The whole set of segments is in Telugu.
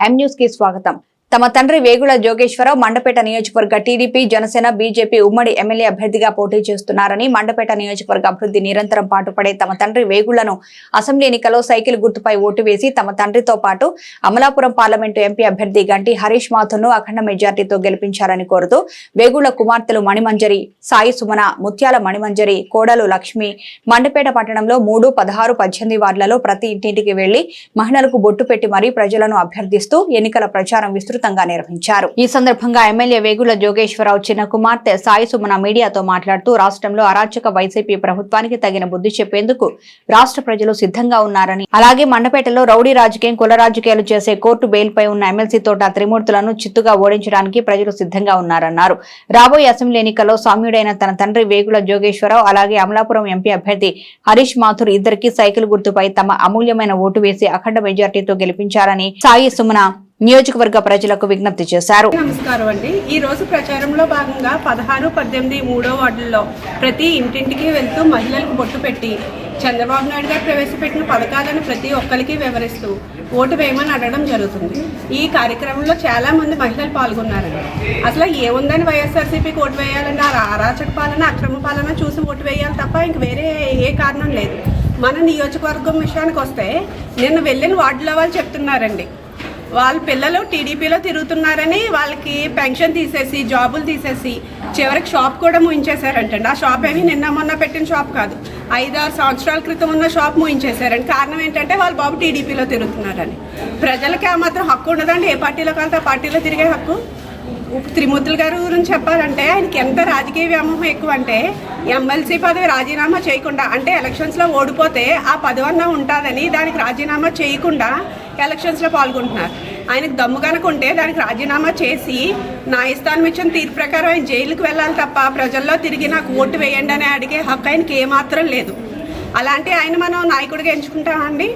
ఎం న్యూస్కి స్వాగతం. తమ తండ్రి వేగుల జోగేశ్వరరావు మండపేట నియోజకవర్గ టీడీపీ జనసేన బీజేపీ ఉమ్మడి ఎమ్మెల్యే అభ్యర్థిగా పోటీ చేస్తున్నారని మండపేట నియోజకవర్గ అభివృద్ధి నిరంతరం పాటుపడే తమ తండ్రి వేగుళ్ళను అసెంబ్లీ ఎన్నికల్లో సైకిల్ గుర్తుపై ఓటు వేసి తమ తండ్రితో పాటు అమలాపురం పార్లమెంటు ఎంపీ అభ్యర్థి గంటి హరీష్ మాథును అఖండ మెజార్టీతో గెలిపించాలని కోరుతూ వేగుళ్ళ కుమార్తెలు మణిమంజరి సాయి సుమన ముత్యాల మణిమంజరి కోడలు లక్ష్మి మండపేట పట్టణంలో మూడు పదహారు పద్దెనిమిది వార్డులలో ప్రతి ఇంటింటికి వెళ్ళి మహిళలకు బొట్టు పెట్టి మరీ ప్రజలను అభ్యర్థిస్తూ ఎన్నికల ప్రచారం విస్తృత విస్తృతంగా నిర్వహించారు. ఈ సందర్భంగా ఎమ్మెల్యే వేగుల జోగేశ్వరరావు చిన్న కుమార్తె సాయి సుమన మీడియాతో మాట్లాడుతూ రాష్ట్రంలో అరాచక వైసీపీ ప్రభుత్వానికి తగిన బుద్ధి చెప్పేందుకు రాష్ట్ర ప్రజలు సిద్ధంగా ఉన్నారని. అలాగే మండపేటలో రౌడీ రాజకీయం కుల రాజకీయాలు చేసే కోర్టు బెయిల్పై ఉన్న ఎమ్మెల్సీ తోట త్రిమూర్తులను చిత్తుగా ఓడించడానికి ప్రజలు సిద్ధంగా ఉన్నారన్నారు. రాబోయే అసెంబ్లీ ఎన్నికల్లో సామ్యుడైన తన తండ్రి వేగుల జోగేశ్వరరావు అలాగే అమలాపురం ఎంపీ అభ్యర్థి హరీష్ మాథుర్ ఇద్దరికి సైకిల్ గుర్తుపై తమ అమూల్యమైన ఓటు వేసి అఖండ మెజార్టీతో గెలిపించాలని సాయి సుమన నియోజకవర్గ ప్రజలకు విజ్ఞప్తి చేశారు. నమస్కారం అండి. ఈ రోజు ప్రచారంలో భాగంగా పదహారు పద్దెనిమిది మూడో వార్డుల్లో ప్రతి ఇంటింటికి వెళ్తూ మహిళలకు బొట్టు పెట్టి చంద్రబాబు నాయుడు గారు ప్రవేశపెట్టిన పథకాలను ప్రతి ఒక్కరికి వివరిస్తూ ఓటు వేయమని అడగడం జరుగుతుంది. ఈ కార్యక్రమంలో చాలా మంది మహిళలు పాల్గొన్నారండి. అసలు ఏముందని వైఎస్ఆర్సీపీకి ఓటు వేయాలంటే ఆ అరాచక పాలన అక్రమ పాలన చూసి ఓటు వేయాలి తప్ప ఇంక వేరే ఏ కారణం లేదు. మన నియోజకవర్గం విషయానికి వస్తే నిన్న వెళ్ళిన వార్డులో వాళ్ళు చెప్తున్నారండి. వాళ్ళ పిల్లలు టీడీపీలో తిరుగుతున్నారని వాళ్ళకి పెన్షన్ తీసేసి జాబులు తీసేసి చివరికి షాప్ కూడా మూయించేశారంటండి. ఆ షాప్ ఏమి నిన్న మొన్న పెట్టిన షాప్ కాదు. ఐదారు సంవత్సరాల క్రితం ఉన్న షాప్ మూయించేశారండి కారణం ఏంటంటే వాళ్ళ బాబు టీడీపీలో తిరుగుతున్నారని. ప్రజలకి ఆ మాత్రం హక్కు ఉండదండి. ఏ పార్టీలో కలితే ఆ పార్టీలో తిరిగే హక్కు. త్రిమూర్తుల గారి గురించి చెప్పాలంటే ఆయనకి ఎంత రాజకీయ వ్యామోహం ఎక్కువ అంటే ఎమ్మెల్సీ పదవి రాజీనామా చేయకుండా అంటే ఎలక్షన్స్లో ఓడిపోతే ఆ పదవన్న ఉంటుందని దానికి రాజీనామా చేయకుండా ఎలక్షన్స్లో పాల్గొంటున్నారు. ఆయనకు దమ్ము కనుక ఉంటే దానికి రాజీనామా చేసి న్యాయస్థానం ఇచ్చిన తీర్పు ప్రకారం ఆయన జైలుకు వెళ్ళాలి తప్ప ప్రజల్లో తిరిగి నాకు ఓటు వేయండి అని అడిగే హక్కు ఆయనకి ఏమాత్రం లేదు. అలాంటి ఆయన మనం నాయకుడిగా ఎంచుకుంటామండి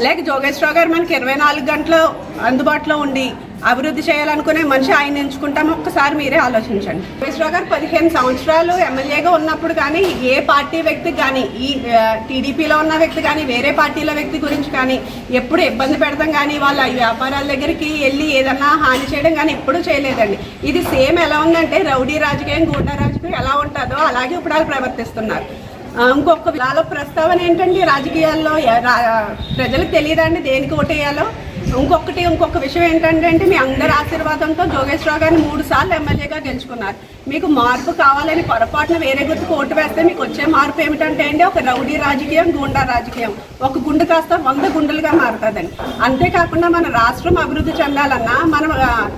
లేక జోగేశ్వరరావు గారు మనకి ఇరవై నాలుగు గంటలు అందుబాటులో ఉండి అభివృద్ధి చేయాలనుకునే మనిషి ఆయన ఎంచుకుంటాం ఒక్కసారి మీరే ఆలోచించండి. విశ్వ గారు పదిహేను సంవత్సరాలు ఎమ్మెల్యేగా ఉన్నప్పుడు కానీ ఏ పార్టీ వ్యక్తి కానీ ఈ టీడీపీలో ఉన్న వ్యక్తి కానీ వేరే పార్టీల వ్యక్తి గురించి కానీ ఎప్పుడు ఇబ్బంది పెడతాం కానీ వాళ్ళ వ్యాపారాల దగ్గరికి వెళ్ళి ఏదన్నా హాని చేయడం కానీ ఎప్పుడూ చేయలేదండి. ఇది సేమ్ ఎలా ఉందంటే రౌడీ రాజకీయం గూండా రాజకీయం ఎలా ఉంటుందో అలాగే ఇప్పుడు వాళ్ళు ప్రవర్తిస్తున్నారు. ఇంకొక విధాల ప్రస్తావన ఏంటండి రాజకీయాల్లో? రా- ప్రజలకు తెలియదండి దేనికి ఓటేయాలో? ఇంకొకటి ఇంకొక విషయం ఏంటంటే అంటే మీ అందరి ఆశీర్వాదంతో జోగేశ్వరరావు గారిని మూడు సార్లు ఎమ్మెల్యేగా గెలుచుకున్నారు. మీకు మార్పు కావాలని పొరపాటున వేరే గుర్తుకు ఓటు వేస్తే మీకు వచ్చే మార్పు ఏమిటంటే అండి ఒక రౌడీ రాజకీయం గుండా రాజకీయం. ఒక గుండు కాస్త వంద గుండెలుగా మారుతుందండి. అంతేకాకుండా మన రాష్ట్రం అభివృద్ధి చెందాలన్నా మన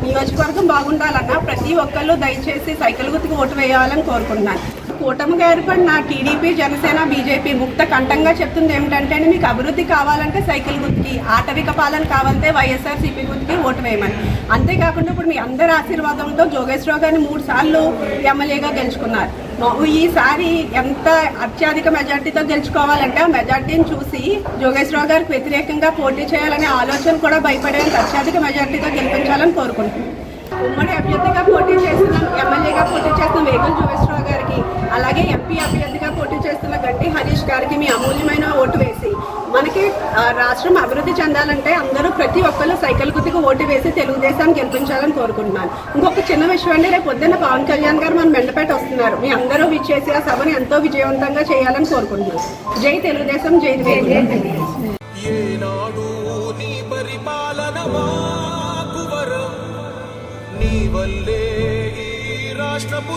నియోజకవర్గం బాగుండాలన్నా ప్రతి ఒక్కళ్ళు దయచేసి సైకిల్ గుర్తుకు ఓటు వేయాలని కోరుకుంటున్నాను. కూటమిగా ఏర్పడిన టీడీపీ జనసేన బీజేపీ ముక్త కంఠంగా చెప్తుంది ఏమిటంటే మీకు అభివృద్ధి కావాలంటే సైకిల్ గుర్తుకి ఆటవిక పాలన కావాలంటే వైఎస్ఆర్సీపీ గుర్తుకి ఓటు వేయమని. అంతేకాకుండా ఇప్పుడు మీ అందరి ఆశీర్వాదంతో జోగేశ్వరరావు గారిని మూడు సార్లు ఎమ్మెల్యేగా గెలుచుకున్నారు. ఈసారి ఎంత అత్యధిక మెజార్టీతో గెలుచుకోవాలంటే ఆ మెజార్టీని చూసి జోగేశ్వరరావు గారికి వ్యతిరేకంగా పోటీ చేయాలనే ఆలోచన కూడా భయపడేంత అత్యధిక మెజార్టీతో గెలిపించాలని కోరుకుంటున్నాను ఉమ్మడి అభ్యర్థిగా పోటీ చేస్తున్నాం ఎమ్మెల్యేగా పోటీ చేస్తున్న వేగుల జోగేశ్వర గారికి అలాగే ఎంపీ అభ్యర్థిగా పోటీ చేస్తున్న గడ్డి హరీష్ గారికి మీ అమూల్యమైన ఓటు వేసి మనకి రాష్ట్రం అభివృద్ధి చెందాలంటే అందరూ ప్రతి ఒక్కరు సైకిల్ గుర్తుకు ఓటు వేసి తెలుగుదేశం గెలిపించాలని కోరుకుంటున్నాను. ఇంకొక చిన్న విషయం అండి రేపు పొద్దున్న పవన్ కళ్యాణ్ గారు మన మెండపేట వస్తున్నారు. మీ అందరూ విచ్చేసి ఆ సభను ఎంతో విజయవంతంగా చేయాలని కోరుకుంటున్నాను. జై తెలుగుదేశం జై నీ వల్లే రాష్ట్రపు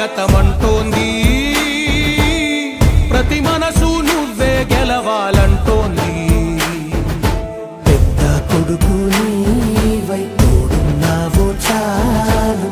స్వాగతమంటోంది. ప్రతి మనసు నువ్వే గెలవాలంటోంది. పెద్ద కొడుకు నీవై తోడున్నావో చాలు.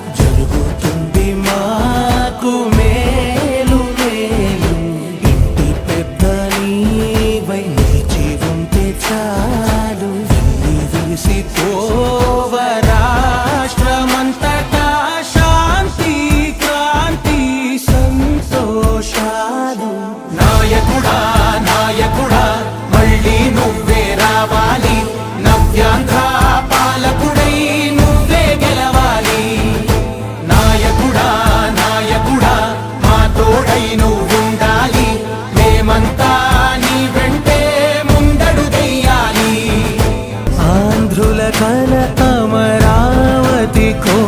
ko